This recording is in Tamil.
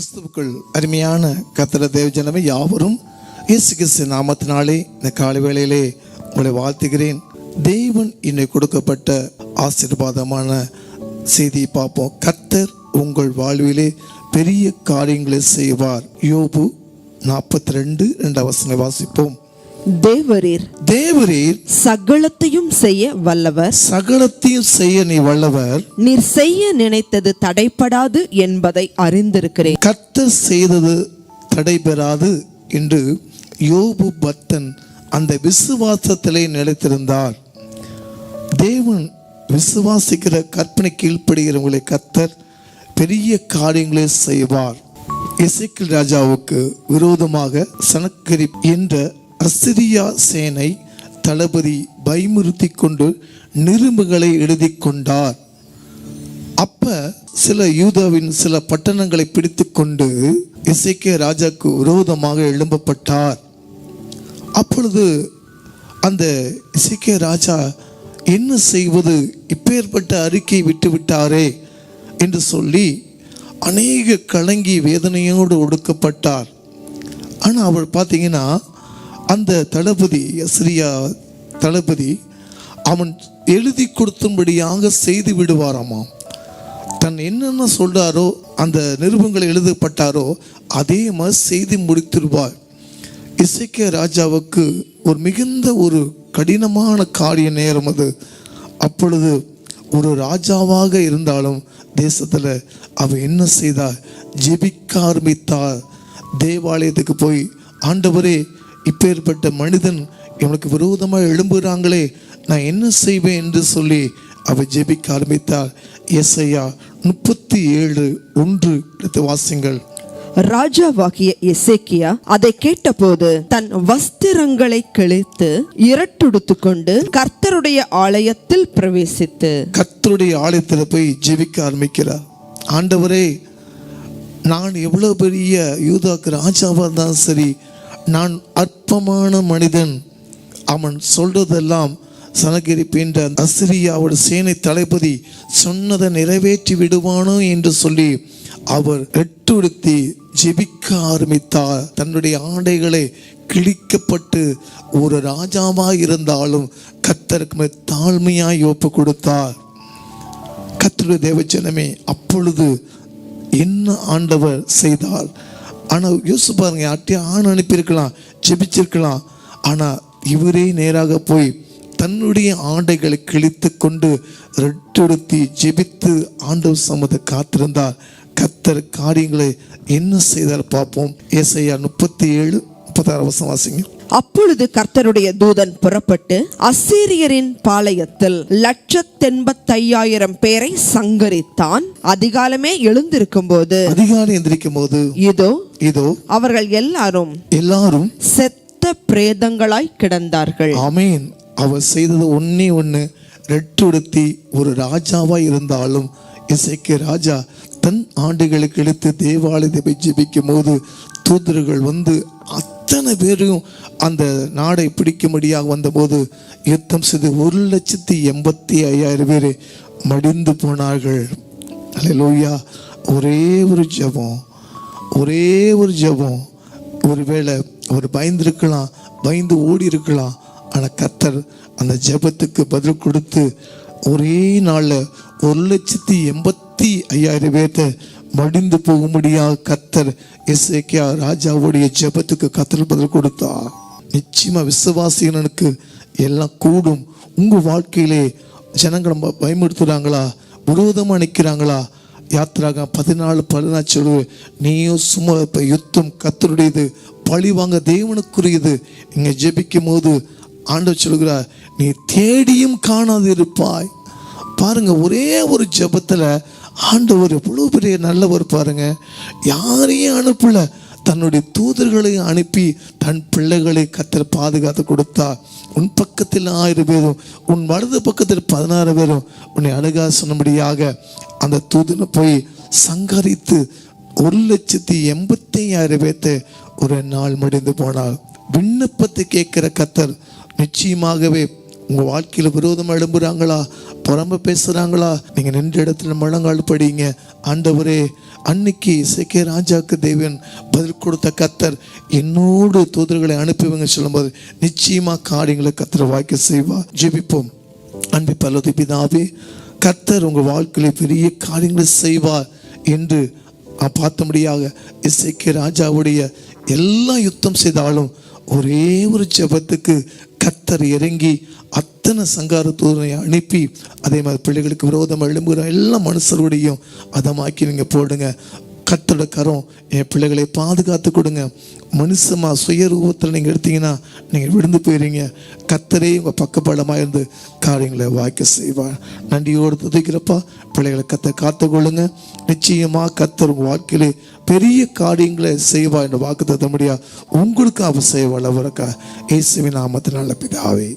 கிறிஸ்துவுக்குள் அருமையான கத்திர தேவஜனமே யாவரும் இயேசு கிறிஸ்து நாமத்தினாலே இந்த காலை வேளையிலே உங்களை வாழ்த்துகிறேன். தேவன் இன்னைக்கு கொடுக்கப்பட்ட ஆசீர்வாதமான செய்தியை பார்ப்போம். கர்த்தர் உங்கள் வாழ்விலே பெரிய காரியங்களை செய்வார். யோபு நாற்பத்தி ரெண்டு ரெண்டு அவசரம் வாசிப்போம். தேவரீர் தேவரீர் சகலத்தையும் செய்ய வல்லவர். சகலத்தையும் செய்ய நீ வல்லவர். நீர் செய்ய நினைத்தது தடைப்படாது என்பதை அறிந்திருக்கிறேன். கர்த்தர் செய்தது தடைபெறாது என்று யோபு பக்தன் அந்த விசுவாசத்திலே நிலைத்திருந்தார் தேவன் விசுவாசிக்கிற கற்பனை கீழ்ப்படுகிறவங்களை கர்த்தர் பெரிய காரியங்களை செய்வார். எசேக்கியேல் ராஜாவுக்கு விரோதமாக சனக்கரி என்ற அசிரியா சேனை தளபதி பயமுறுத்தி கொண்டு நிரும்புகளை எழுதி கொண்டார் அப்ப சில யூதாவின் சில பட்டணங்களை பிடித்து கொண்டு இசைக்கிய ராஜாக்கு விரோதமாக எழும்பப்பட்டார். அப்பொழுது அந்த இசைக்கிய ராஜா என்ன செய்வது? இப்பேற்பட்ட அறிக்கை விட்டு விட்டாரே என்று சொல்லி அநேக கலங்கி வேதனையோடு ஒடுக்கப்பட்டார். ஆனால் அவள் பார்த்தீங்கன்னா அந்த தளபதி அசிரியா தளபதி அவன் எழுதி கொடுத்தும்படியாக செய்து விடுவாராமாம். தன் என்னென்ன சொல்றாரோ அந்த நிருபங்கள் எழுதப்பட்டாரோ அதே மாதிரி செய்து முடித்திருவார் இசைக்கிய ராஜாவுக்கு ஒரு மிகுந்த ஒரு கடினமான காரிய நேரம் அது. அப்பொழுது ஒரு ராஜாவாக இருந்தாலும் தேசத்தில் அவன் என்ன செய்தார் ஜெபிக்க ஆரம்பித்தார் தேவாலயத்துக்கு போய் ஆண்டவரே இப்பேற்பட்ட மனிதன் இவனுக்கு விரோதமாக எழும்புகிறாங்களே நான் என்ன செய்வேன் என்று சொல்லி அவர் ஜெபிக்க ஆரம்பித்தார் எஸ்ஐயா முப்பத்தி ஏழு ஒன்று எடுத்து வாசிங்கள். ராஜாவாகிய எசேக்கியா அதை கேட்டபோது தன் வஸ்திரங்களை கிழித்து இரட்டுடுத்து கொண்டு கர்த்தருடைய ஆலயத்தில் பிரவேசித்து. கர்த்தருடைய ஆலயத்தில் போய் ஜெபிக்க ஆரம்பிக்கிறார். ஆண்டவரே நான் எவ்வளோ பெரிய யூதாக்கு ராஜாவாக இருந்தாலும் சரி நான் அற்பமான மனிதன். அவன் சொல்றதெல்லாம் சனகிரிப்பின்ற என்ற அசிரியாவோட சேனை தளபதி சொன்னதை நிறைவேற்றி விடுவானோ என்று சொல்லி அவர் எட்டுடுத்தி ஜெபிக்க ஆரம்பித்தார். தன்னுடைய ஆடைகளை கிழிக்கப்பட்டு ஒரு ராஜாவாக இருந்தாலும் கத்தருக்கு தாழ்மையாய் ஒப்பு கொடுத்தார். கத்தருடைய தேவச்சனமே அப்பொழுது என்ன ஆண்டவர் செய்தார்? ஆனால் யோசிச்சு பாருங்க யார்ட்டையும் ஆண் அனுப்பியிருக்கலாம் ஜெபிச்சிருக்கலாம். ஆனால் இவரே நேராக போய் தன்னுடைய ஆடைகளை கிழித்து கொண்டு ரெட்டெடுத்தி ஜெபித்து ஆண்டவர் சம்மத காத்திருந்தார். கத்தர் காரியங்களை என்ன செய்தார் பார்ப்போம். ஏசையா முப்பத்தி ஏழு முப்பத்தாறு வருஷம் வாசிங்க. அப்பொழுது கர்த்தருடைய தூதன் புறப்பட்டு அசீரியரின் பாளையத்தில் லட்சத்தெண்பத்தையாயிரம் பேரை சங்கரித்தான். அதிகாலமே எழுந்திருக்கும் போது அதிகாலை எந்திரிக்கும் போது இதோ இதோ அவர்கள் எல்லாரும் எல்லாரும் செத்த பிரேதங்களாய் கிடந்தார்கள். ஆமீன். அவர் செய்தது ஒண்ணே ஒன்று ரெட்டுடுத்தி ஒரு ராஜாவா இருந்தாலும் இசைக்கு ராஜா தன் ஆண்டுகளுக்கு இழுத்து தேவாலயத்தை போய் ஜெபிக்கும் போது தூதர்கள் வந்து அத்தனை பேரும் அந்த நாடை பிடிக்கும்படியாக வந்தபோது யுத்தம் செய்து ஒரு லட்சத்தி எண்பத்தி ஐயாயிரம் பேர் மடிந்து போனார்கள். லோய்யா ஒரே ஒரு ஜெபம் ஒரே ஒரு ஜெபம். ஒருவேளை அவர் பயந்துருக்கலாம் பயந்து ஓடி இருக்கலாம் ஆனால் கத்தர் அந்த ஜெபத்துக்கு பதில் கொடுத்து ஒரே நாளில் ஒரு லட்சத்தி எண்பத்தி ஐயாயிரம் பேர்த்த மடிந்து போகும்படியாக கத்தர் எஸ்ஏகே ராஜாவுடைய ஜெபத்துக்கு கத்தர் பதில் கொடுத்தா நிச்சயமா விசுவாசிகனுக்கு எல்லாம் கூடும். உங்க வாழ்க்கையிலே ஜனங்கள் பயமுறுத்துறாங்களா? விரோதமா நிற்கிறாங்களா யாத்திராக பதினாலு பதினாச்சு சொல்லுவேன் நீயும் சும்மா இப்போ யுத்தம் கத்தருடையது பழி வாங்க தேவனுக்குரியது. இங்கே ஜெபிக்கும் போது ஆண்டவர் சொல்கிறார் நீ தேடியும் காணாது இருப்பாய் பாருங்க ஒரே ஒரு ஜெபத்தில் ஆண்டவர் எவ்வளோ பெரிய நல்லவர் பாருங்க. யாரையும் அனுப்பல. தன்னுடைய தூதர்களை அனுப்பி தன் பிள்ளைகளை கத்தர் பாதுகாத்து கொடுத்தா. உன் பக்கத்தில் ஆயிரம் பேரும் உன் வலது பக்கத்தில் பதினாறு பேரும் உன்னை அழகா சொன்னபடியாக அந்த தூதனை போய் சங்கரித்து ஒரு லட்சத்தி எண்பத்தி ஐயாயிரம் பேர்த்த ஒரு நாள் முடிந்து போனால் விண்ணப்பத்தை கேட்கிற கத்தர் நிச்சயமாகவே உங்கள் வாழ்க்கையில் விரோதமாக எழும்புகிறாங்களா புறம்ப பேசுகிறாங்களா நீங்கள் நின்ற இடத்துல முழங்கால் படிங்க ஆண்டவரே அன்னைக்கு இசைக்கே ராஜாக்கு தேவன் பதில் கொடுத்த கத்தர் என்னோடு தூதர்களை அனுப்புவங்க சொல்லும்போது நிச்சயமாக காரியங்களை கத்தர் வாய்க்க செய்வா ஜெபிப்போம். அன்பு பல்லது பிதாவே கர்த்தர் உங்கள் வாழ்க்கையில் பெரிய காரியங்களை செய்வார் என்று பார்த்தபடியாக இசைக்கு ராஜாவுடைய எல்லா யுத்தம் செய்தாலும் ஒரே ஒரு ஜபத்துக்கு கத்தர் இறங்கி அத்தனை சங்காரத்தூரை அனுப்பி அதே மாதிரி பிள்ளைகளுக்கு விரோதமாக எழும்புகிற எல்லா மனுஷருடையும் அதமாக்கி நீங்கள் போடுங்க. கத்தோட கரம் என் பிள்ளைகளை பாதுகாத்து கொடுங்க. மனுஷமாக சுய ரூபத்தில் நீங்கள் எடுத்தீங்கன்னா நீங்கள் விழுந்து போயிடுறீங்க கத்தரே உங்கள் பக்கபலமாக இருந்து காரியங்களை வாய்க்க செய்வார். நன்றியோடு துதிக்கிறப்பா பிள்ளைகளை கத்தை காத்து கொள்ளுங்க நிச்சயமாக கத்தர் உங்கள் வாழ்க்கையிலே பெரிய காரியங்களை செய்வா என்ற வாக்கு தத்த முடியா உங்களுக்கு அவசிய வளவரக்கா இயேசுவின் நாமத்தினால பிதாவே.